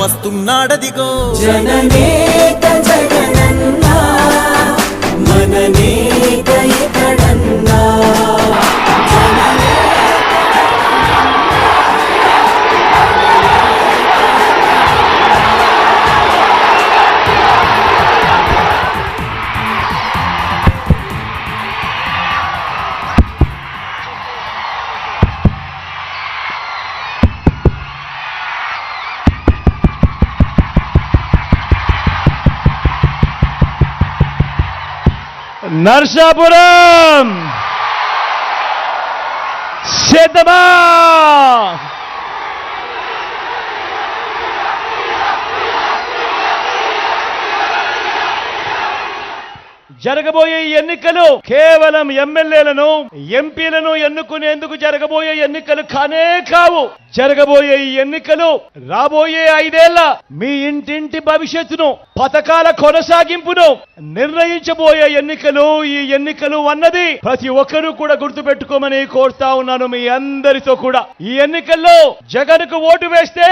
వస్తున్నాడదిగో జననేత జగన నర్సాపురం! సిద్ధమా! జరగబోయే ఎన్నికలు కేవలం ఎమ్మెల్యేలను ఎంపీలను ఎన్నుకునేందుకు జరగబోయే ఎన్నికలు కానే కావు. జరగబోయే ఈ ఎన్నికలు రాబోయే ఐదేళ్ళ మీ ఇంటింటి భవిష్యత్తును పథకాల కొనసాగింపును నిర్ణయించబోయే ఎన్నికలు ఈ ఎన్నికలు అన్నది ప్రతి ఒక్కరూ కూడా గుర్తుపెట్టుకోమని కోరుతా ఉన్నాను మీ అందరితో కూడా. ఈ ఎన్నికల్లో జగన్కు ఓటు వేస్తే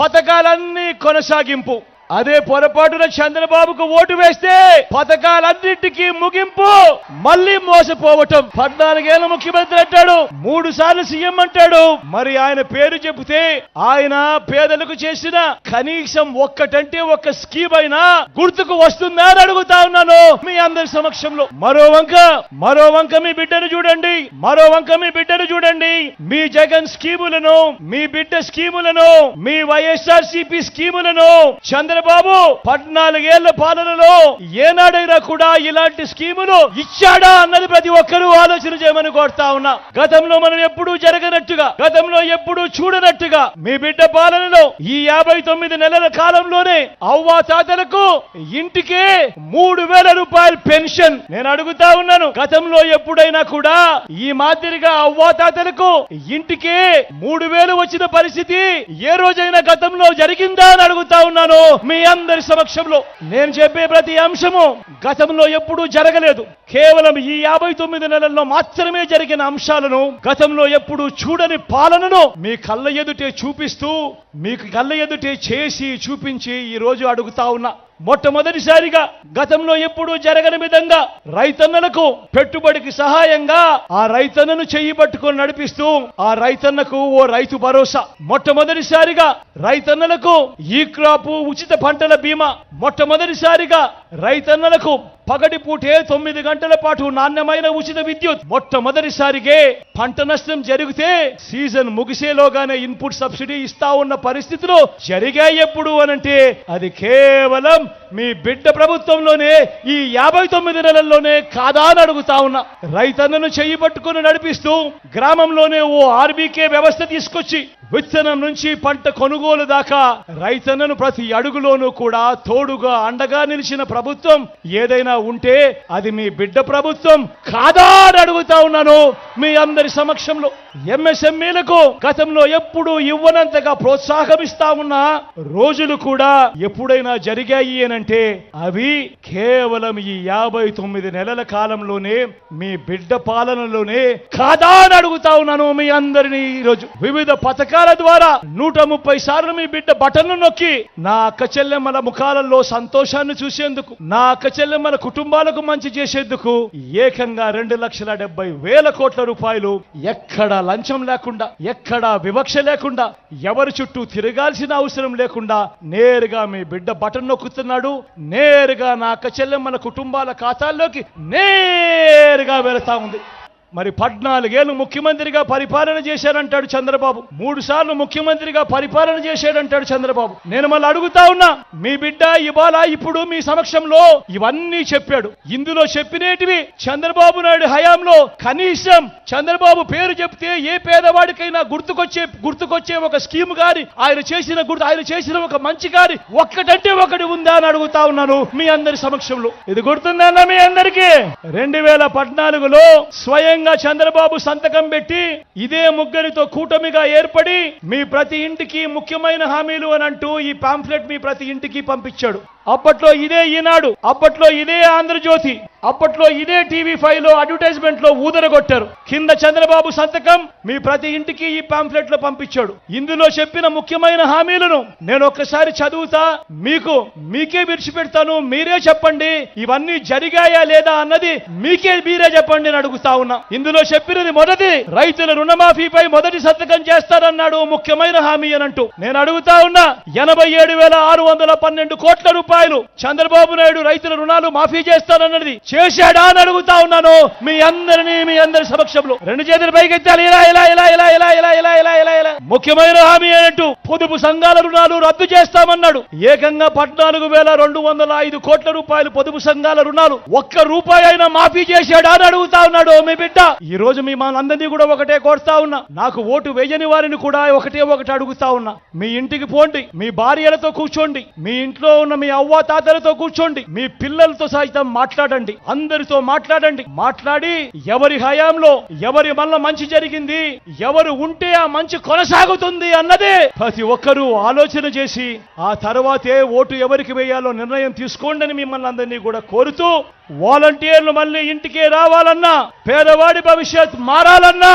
పథకాలన్నీ కొనసాగింపు. అదే పొరపాటున చంద్రబాబుకు ఓటు వేస్తే పథకాలన్నింటికీ ముగింపు. మళ్ళీ మోసపోవటం. పద్నాలుగేళ్ళ ముఖ్యమంత్రి అంటాడు. మూడు సార్లు సీఎం అంటాడు. మరి ఆయన పేరు చెబితే ఆయన పేదలకు చేసిన కనీసం ఒక్కటంటే ఒక్క స్కీమ్ అయినా గుర్తుకు వస్తుందా అని అడుగుతా ఉన్నాను. మీ అందరి సమక్షంలో. మరో వంక మరో వంక మీ బిడ్డను చూడండి. మరో వంక మీ బిడ్డను చూడండి. మీ జగన్ స్కీములను మీ బిడ్డ స్కీములను మీ వైఎస్ఆర్ సిపి స్కీములను బాబు పద్నాలుగేళ్ళ పాలనలో ఏనాడైనా కూడా ఇలాంటి స్కీములు ఇచ్చాడా అన్నది ప్రతి ఒక్కరూ ఆలోచన చేయమని కోరుతా ఉన్నా. గతంలో మనం ఎప్పుడూ జరగనట్టుగా గతంలో ఎప్పుడూ చూడనట్టుగా మీ బిడ్డ పాలనలో ఈ యాభై తొమ్మిది నెలల కాలంలోనే అవ్వా తాతలకు ఇంటికే మూడు వేల రూపాయల పెన్షన్. నేను అడుగుతా ఉన్నాను గతంలో ఎప్పుడైనా కూడా ఈ మాదిరిగా అవ్వా తాతలకు ఇంటికే మూడు వేలు వచ్చిన పరిస్థితి ఏ రోజైనా గతంలో జరిగిందా అని అడుగుతా ఉన్నాను. మీ అందరి సమక్షంలో నేను చెప్పే ప్రతి అంశము గతంలో ఎప్పుడూ జరగలేదు. కేవలం ఈ యాభై తొమ్మిది నెలల్లో మాత్రమే జరిగిన అంశాలను గతంలో ఎప్పుడూ చూడని పాలనను మీ కళ్ళ ఎదుటే చూపిస్తూ మీకు కళ్ళ ఎదుటే చేసి చూపించి ఈ రోజు అడుగుతా ఉన్నా. మొట్టమొదటిసారిగా గతంలో ఎప్పుడూ జరగని విధంగా రైతన్నలకు పెట్టుబడికి సహాయంగా ఆ రైతన్నను చెయ్యి పట్టుకొని నడిపిస్తూ ఆ రైతన్నకు ఓ రైతు భరోసా. మొట్టమొదటిసారిగా రైతన్నలకు ఈ క్రాపు ఉచిత పంటల బీమా. మొట్టమొదటిసారిగా రైతన్నలకు పగటి పూటే తొమ్మిది గంటల పాటు నాణ్యమైన ఉచిత విద్యుత్. మొట్టమొదటిసారిగే పంట నష్టం జరిగితే సీజన్ ముగిసేలోగానే ఇన్పుట్ సబ్సిడీ ఇస్తా ఉన్న పరిస్థితులు జరిగాయి ఎప్పుడు అనంటే అది కేవలం మీ బిడ్డ ప్రభుత్వంలోనే ఈ యాభై తొమ్మిది నెలల్లోనే కాదా అని అడుగుతా ఉన్నా. రైతన్నను చెయ్యి పట్టుకుని నడిపిస్తూ గ్రామంలోనే ఓ ఆర్బీకే వ్యవస్థ తీసుకొచ్చి విత్తనం నుంచి పంట కొనుగోలు దాకా రైతన్నను ప్రతి అడుగులోనూ కూడా తోడుగా అండగా నిలిచిన ప్రభుత్వం ఏదైనా ఉంటే అది మీ బిడ్డ ప్రభుత్వం కాదా అని అడుగుతా ఉన్నాను మీ అందరి సమక్షంలో. ఎంఎస్ఎంఈలకు గతంలో ఎప్పుడు ఇవ్వనంతగా ప్రోత్సాహం ఇస్తా ఉన్న రోజులు కూడా ఎప్పుడైనా జరిగాయి అనంటే అవి కేవలం ఈ యాభై తొమ్మిది నెలల కాలంలోనే మీ బిడ్డ పాలనలోనే కాదా అని అడుగుతా ఉన్నాను మీ అందరినీ ఈరోజు. వివిధ పథకాలు ద్వారా నూట ముప్పై సార్లు మీ బిడ్డ బటన్ను నొక్కి నా అక్క చెల్లెమ్మల ముఖాలలో సంతోషాన్ని చూసేందుకు నా అక్క చెల్లెమ్మల కుటుంబాలకు మంచి చేసేందుకు ఏకంగా రెండు లక్షల డెబ్బై వేల కోట్ల రూపాయలు ఎక్కడ లంచం లేకుండా ఎక్కడ వివక్ష లేకుండా ఎవరి చుట్టూ తిరగాల్సిన అవసరం లేకుండా నేరుగా మీ బిడ్డ బటన్ నొక్కుతున్నాడు. నేరుగా నా అక్క చెల్లెమ్మల కుటుంబాల ఖాతాల్లోకి నేరుగా వెళతా ఉంది. మరి పద్నాలుగేళ్ళు ముఖ్యమంత్రిగా పరిపాలన చేశాడంటాడు చంద్రబాబు. మూడు సార్లు ముఖ్యమంత్రిగా పరిపాలన చేశాడంటాడు చంద్రబాబు. నేను మళ్ళీ అడుగుతా ఉన్నా మీ బిడ్డ ఇవాళ ఇప్పుడు మీ సమక్షంలో ఇవన్నీ చెప్పాడు. ఇందులో చెప్పినేటివి చంద్రబాబు నాయుడు హయాంలో కనీసం చంద్రబాబు పేరు చెప్తే ఏ పేదవాడికైనా గుర్తుకొచ్చే గుర్తుకొచ్చే ఒక స్కీమ్ గాని ఆయన చేసిన గుర్తు ఆయన చేసిన ఒక మంచి గాని ఒక్కటంటే ఒకటి ఉందా అని అడుగుతా ఉన్నాను మీ అందరి సమక్షంలో. ఇది గుర్తుందన్న మీ అందరికీ? రెండు వేల పద్నాలుగులో స్వయం స్వయంగా చంద్రబాబు సంతకం పెట్టి ఇదే ముగ్గురితో కూటమిగా ఏర్పడి మీ ప్రతి ఇంటికి ముఖ్యమైన హామీలు అని అంటూ ఈ పాంఫ్లెట్ మీ ప్రతి ఇంటికి పంపించాడు. అప్పట్లో ఇదే ఈనాడు అప్పట్లో ఇదే ఆంధ్రజ్యోతి అప్పట్లో ఇదే టీవీ ఫైవ్లో అడ్వర్టైజ్మెంట్లో ఊదరగొట్టారు. కింద చంద్రబాబు సంతకం మీ ప్రతి ఇంటికి ఈ పాంఫ్లెట్లో పంపించాడు. ఇందులో చెప్పిన ముఖ్యమైన హామీలను నేను ఒక్కసారి చదువుతా మీకు మీకే విడిచిపెడతాను మీరే చెప్పండి ఇవన్నీ జరిగాయా లేదా అన్నది మీకే మీరే చెప్పండి అని అడుగుతా ఉన్నా. ఇందులో చెప్పినది మొదటి రైతుల రుణమాఫీపై మొదటి సంతకం చేస్తారన్నాడు ముఖ్యమైన హామీ అని అంటూ. నేను అడుగుతా ఉన్నా ఎనభై ఏడు వేల ఆరు వందల పన్నెండు కోట్ల రూపాయలు చంద్రబాబు నాయుడు రైతుల రుణాలు మాఫీ చేస్తానన్నది చేశాడా అని అడుగుతా ఉన్నాను. మీ అందరినీ మీ అందరి సమక్షంలో. రెండు చేతులు పైకెత్తాలి. ఇలా ఇలా ఇలా ఇలా ఇలా ఇలా ఇలా ఇలా ఇలా ఇలా. ముఖ్యమైన హామీ ఏంటంటూ పొదుపు సంఘాల రుణాలు రద్దు చేస్తామన్నాడు. ఏకంగా పద్నాలుగు వేల రెండు వందల ఐదు కోట్ల రూపాయలు పొదుపు సంఘాల రుణాలు ఒక్క రూపాయి అయినా మాఫీ చేశాడా అని అడుగుతా ఉన్నాడు మీ బిడ్డ. ఈ రోజు మీ మనందరినీ కూడా ఒకటే కోరుతా ఉన్నా. నాకు ఓటు వేయని వారిని కూడా ఒకటే ఒకటి అడుగుతా ఉన్నా. మీ ఇంటికి పోండి మీ భార్యలతో కూర్చోండి. మీ ఇంట్లో ఉన్న మీ అవ్వ తాతలతో కూర్చోండి. మీ పిల్లలతో సైతం మాట్లాడండి. అందరితో మాట్లాడండి. మాట్లాడి ఎవరి హయాంలో ఎవరి వల్ల మంచి జరిగింది ఎవరు ఉంటే ఆ మంచి కొనసాగుతుంది అన్నదే ప్రతి ఒక్కరూ ఆలోచన చేసి ఆ తర్వాతే ఓటు ఎవరికి వేయాలో నిర్ణయం తీసుకోండి అని మిమ్మల్ని అందరినీ కూడా కోరుతూ వాలంటీర్లు మళ్ళీ ఇంటికే రావాలన్నా పేదవాడి భవిష్యత్ మారాలన్నా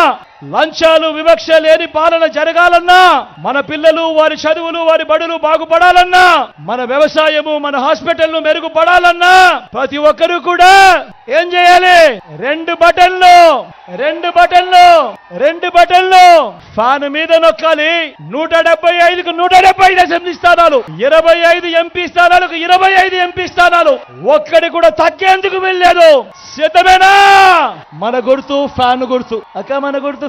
లంచాలు వివక్ష లేని పాలన జరగాలన్నా మన పిల్లలు వారి చదువులు వారి బడులు బాగుపడాలన్నా మన వ్యవసాయము మన హాస్పిటల్ను మెరుగుపడాలన్నా ప్రతి ఒక్కరూ కూడా ఏం చేయాలి? రెండు బటన్లు రెండు బటన్లు రెండు బటన్లు ఫ్యాన్ మీద నొక్కాలి. నూట డెబ్బై ఐదుకు నూట డెబ్బై ఐదు అసెంబ్లీ స్థానాలు ఇరవై ఐదు ఎంపీ స్థానాలకు ఇరవై ఐదు ఎంపీ స్థానాలు. ఒక్కడి కూడా తగ్గేందుకు వెళ్ళలేదు సిద్ధమేనా? మన గుర్తు ఫ్యాన్ గుర్తు. అక్క మన గుర్తు